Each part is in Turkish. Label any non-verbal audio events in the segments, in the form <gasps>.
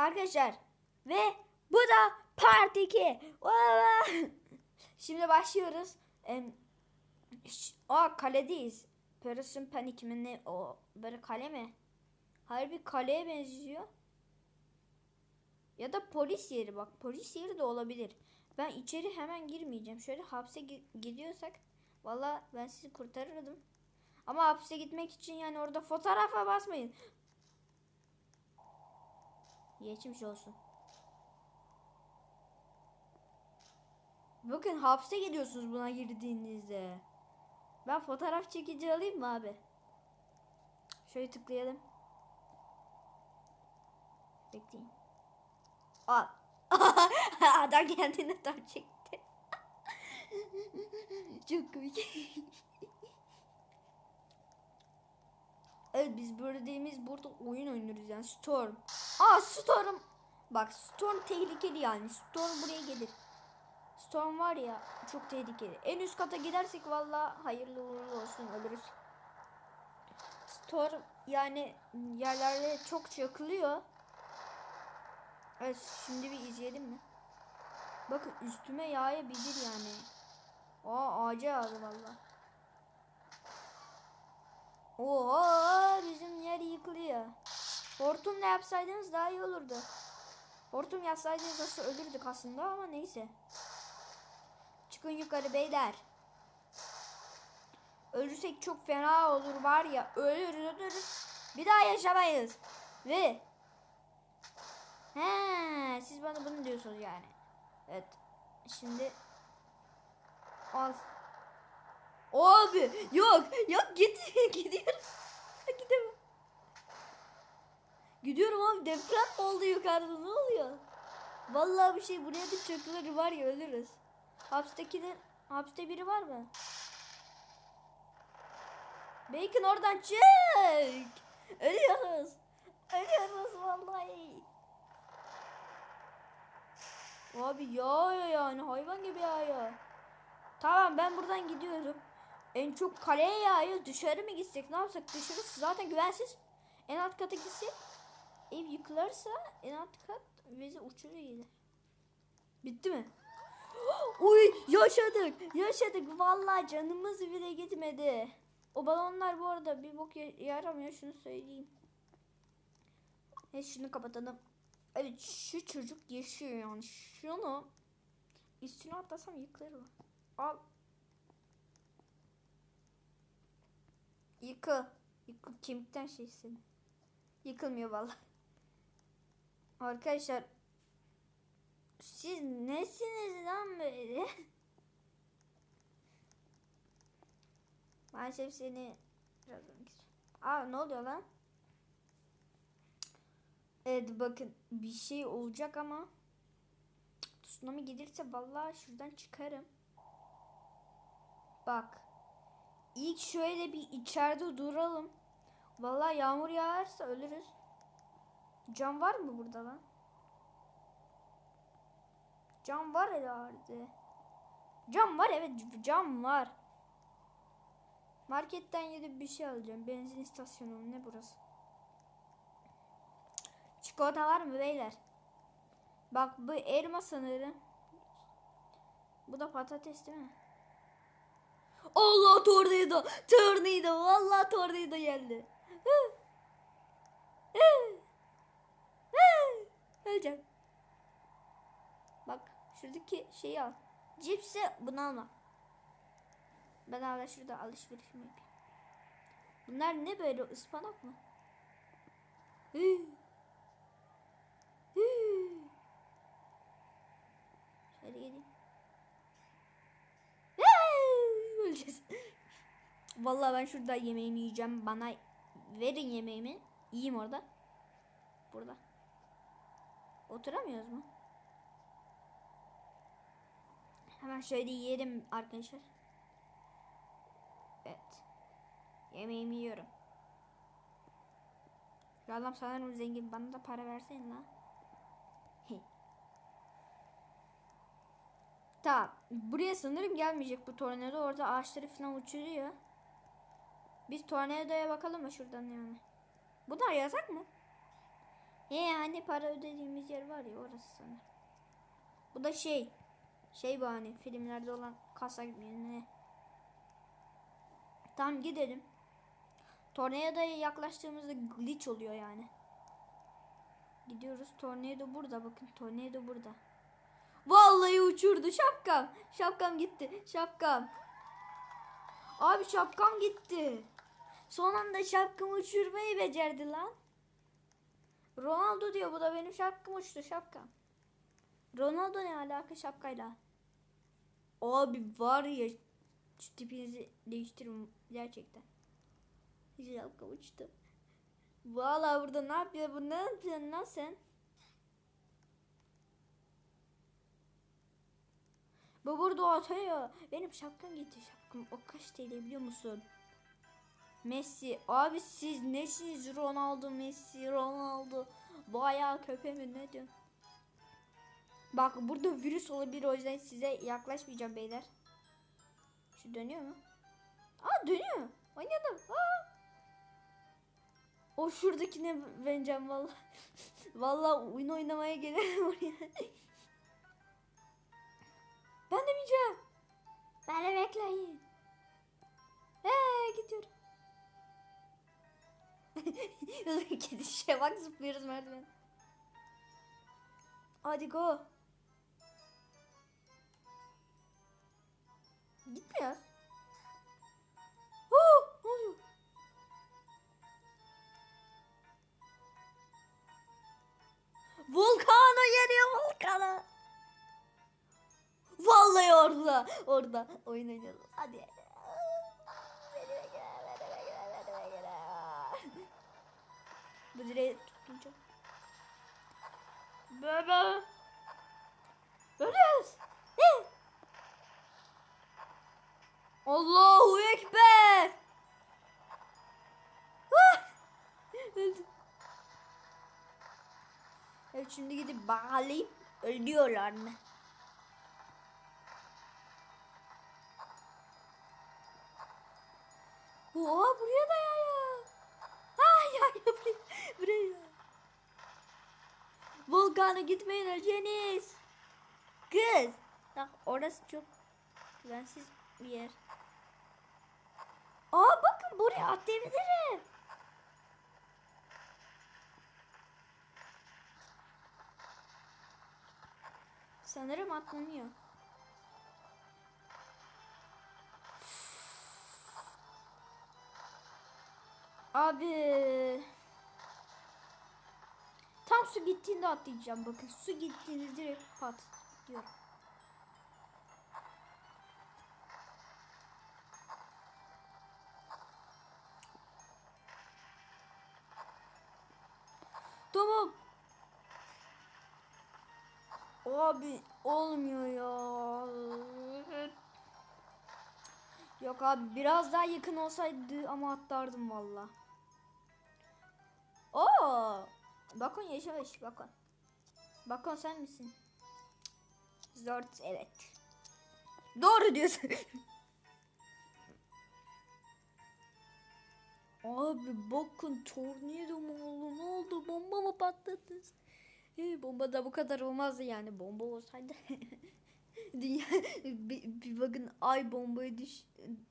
Arkadaşlar ve bu da part 2. <laughs> Şimdi başlıyoruz. Aa kaledeyiz. Parasın panik mi ne o böyle kale mi? Hayır bir kaleye benziyor. Ya da polis yeri bak polis yeri de olabilir. Ben içeri hemen girmeyeceğim. Şöyle hapse gi- gidiyorsak valla ben sizi kurtarırdım. Ama hapse gitmek için yani orada fotoğrafa basmayın. Geçmiş olsun. Bakın hapse gidiyorsunuz buna girdiğinizde. Ben fotoğraf çekici alayım mı abi? Şöyle tıklayalım. Bekleyin. Al. <laughs> Adam kendine tam çekti. <laughs> Çok komik. <laughs> evet biz buradayız. Burada oyun oynuyoruz yani. Storm. Aa Storm. Bak Storm tehlikeli yani. Storm buraya gelir. Storm var ya çok tehlikeli. En üst kata gidersek valla hayırlı uğurlu olsun ölürüz. Storm yani yerlerde çok çakılıyor. Evet şimdi bir izleyelim mi? Bakın üstüme yağabilir yani. Aa ağaca yağdı valla. Oha yer yıkılıyor. Hortumla yapsaydınız daha iyi olurdu. Hortum yapsaydınız nasıl ölürdük aslında ama neyse. Çıkın yukarı beyler. Ölürsek çok fena olur var ya. Ölürüz ölürüz. Bir daha yaşamayız. Ve He, siz bana bunu diyorsunuz yani. Evet. Şimdi al. Abi yok yok git <laughs> gidiyorum. Gidiyorum abi deprem oldu yukarıda ne oluyor? Vallahi bir şey buraya bir çökülür var ya ölürüz. Hapstekiler hapiste biri var mı? Bacon oradan çık. Ölüyoruz. Ölüyoruz vallahi. Abi yağıyor yani hayvan gibi yağıyor. Tamam ben buradan gidiyorum. En çok kaleye yağıyor. Dışarı mı gitsek ne yapsak? Dışarısı zaten güvensiz. En alt kata gitsek ev yıkılırsa en alt kat bizi uçuruyor yine. Bitti mi? <gasps> Uy yaşadık. Yaşadık. Vallahi canımız bile gitmedi. O balonlar bu arada bir bok ya- yaramıyor şunu söyleyeyim. Neyse şunu kapatalım. Evet şu çocuk yaşıyor yani. Şunu üstüne atlasam yıkılır mı? Al. Yıkıl. Yıkıl. Kemikten şeysin. Yıkılmıyor vallahi. Arkadaşlar siz nesiniz lan böyle? Maalesef seni birazdan Aa ne oluyor lan? Evet bakın bir şey olacak ama tsunami gelirse vallahi şuradan çıkarım. Bak. İlk şöyle bir içeride duralım. Vallahi yağmur yağarsa ölürüz. Cam var mı burada lan? Cam var herhalde. Cam var evet cam var. Marketten gidip bir şey alacağım. Benzin istasyonu ne burası? Çikolata var mı beyler? Bak bu elma sanırım. Bu da patates değil mi? Allah tornado! Tornado! Vallahi tornado geldi. Öleceğim. Bak şuradaki şeyi al. Cipsi bunu alma. Ben hala şurada alışverişimi yapayım. Bunlar ne böyle ıspanak mı? Hı. Hı. Şöyle geleyim. Öleceğiz. Vallahi ben şurada yemeğimi yiyeceğim. Bana verin yemeğimi. Yiyeyim orada. Burada. Oturamıyoruz mu? Hemen şöyle yiyelim arkadaşlar. Evet. Yemeğimi yiyorum. Şu adam sanırım zengin. Bana da para versene lan. Hey. Tamam. Buraya sanırım gelmeyecek bu tornado. Orada ağaçları falan uçuruyor. Biz tornadoya bakalım mı şuradan yani. Bunlar yasak mı? He hani para ödediğimiz yer var ya orası sanırım. Bu da şey. Şey bu hani filmlerde olan kasa gibi ne? Tamam gidelim. Tornado'ya yaklaştığımızda glitch oluyor yani. Gidiyoruz. Tornado burada bakın. Tornado burada. Vallahi uçurdu şapkam. Şapkam gitti. Şapkam. Abi şapkam gitti. Son anda şapkamı uçurmayı becerdi lan. Ronaldo diyor bu da benim şapkam uçtu şapkam. Ronaldo ne alaka şapkayla? Abi var ya şu tipinizi değiştirin gerçekten. Şapkam uçtu. Valla burada ne yapıyor bu ne yapıyorsun lan sen? Bu burada atıyor. Benim şapkam gitti şapkam. O kaç TL biliyor musun? Messi. Abi siz nesiniz Ronaldo, Messi, Ronaldo? Bayağı köpe mi ne diyorsun? Bak burada virüs olabilir o yüzden size yaklaşmayacağım beyler. Şu dönüyor mu? Aa dönüyor. Oynadım. Aa. O şuradakine beneceğim valla. <laughs> valla oyun oynamaya gelirim oraya. <laughs> ben de bineceğim. Kedi <laughs> şişe bak zıplıyoruz merdiven. Hadi go. Gitmiyor. Oh, ne oluyor? Volkano geliyor. Vallahi orada. Orada oynuyoruz. Hadi. Bu direği tutunca. Bebe. Ölüyoruz. Ne? Allahu Ekber. Ah! Evet şimdi gidip bakalım ölüyorlar mı? Volkan'a gitmeyin öleceğiniz. Kız. Bak orası çok güvensiz bir yer. Aa bakın buraya atlayabilirim. Sanırım atlanıyor. Abi. Su gittiğinde atlayacağım bakın. Su gittiğinde direkt pat diyor. Tamam. Abi olmuyor ya. Yok abi biraz daha yakın olsaydı ama atlardım valla. Oo! Bakon yaşamış bakon. Bakon sen misin? Zort evet. Doğru diyorsun. <laughs> Abi bakın tornado mu oldu ne oldu bomba mı patladınız? Ee, bomba da bu kadar olmazdı yani bomba olsaydı. <laughs> Dünya bir, bir bakın ay bombaya düş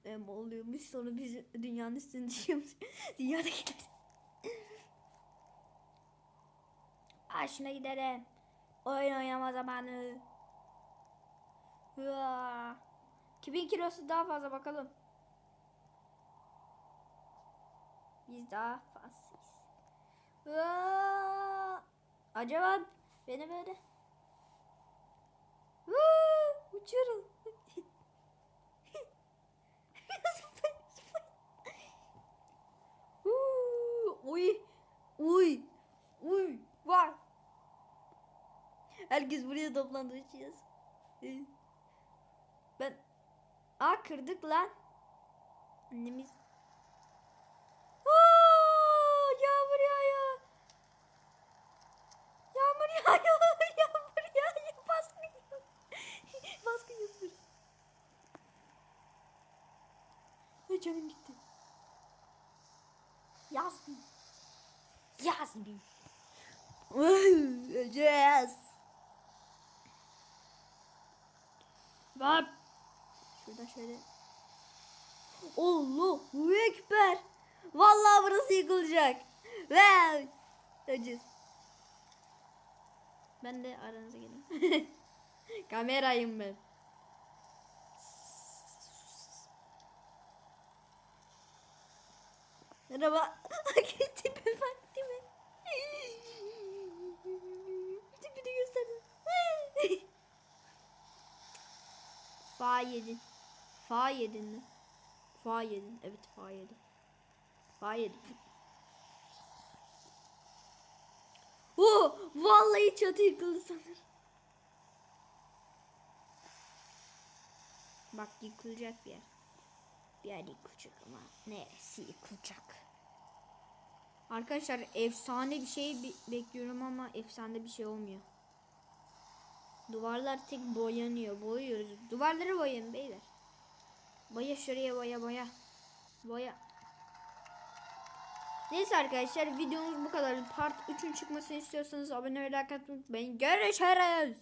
em, oluyormuş sonra biz dünyanın üstüne düşüyormuş. <laughs> Dünyadakiler. Şuna gidelim. Oyun oynama zamanı. Hıa. Kimin kilosu daha fazla bakalım. Biz daha fazlayız. Hıa. Acaba beni böyle Hıa, uçuyorum. <laughs> Uy, uy, uy, var. Herkes buraya toplandı. Ee, Ben, aa kırdık lan. Annemiz. Aa, yağmur yağıyor. Yağmur yağıyor. <laughs> Yağmur yağıyor. Baskın yapıyor. <laughs> Baskın yapıyor. Ay canım gitti. Yasmin. Yasmin. Öleceğiz. Bak. Şuradan şöyle. Allahu Ekber. Vallahi burası yıkılacak. Ve öleceğiz. Ben de aranıza geleyim. <laughs> Kamerayım ben. Merhaba. <laughs> Fa yedin. Fa yedin mi? Fa yedin. Evet fa yedin. Fa yedin. Oh, vallahi çatı yıkıldı sanırım. Bak yıkılacak bir yer. Bir yer yıkılacak ama neresi yıkılacak? Arkadaşlar efsane bir şey be- bekliyorum ama efsane bir şey olmuyor. Duvarlar tek boyanıyor. Boyuyoruz. Duvarları boyayın beyler. Boya şuraya boya boya. Boya. Neyse arkadaşlar videomuz bu kadar. Part 3'ün çıkmasını istiyorsanız abone ve like atmayı unutmayın. Görüşürüz.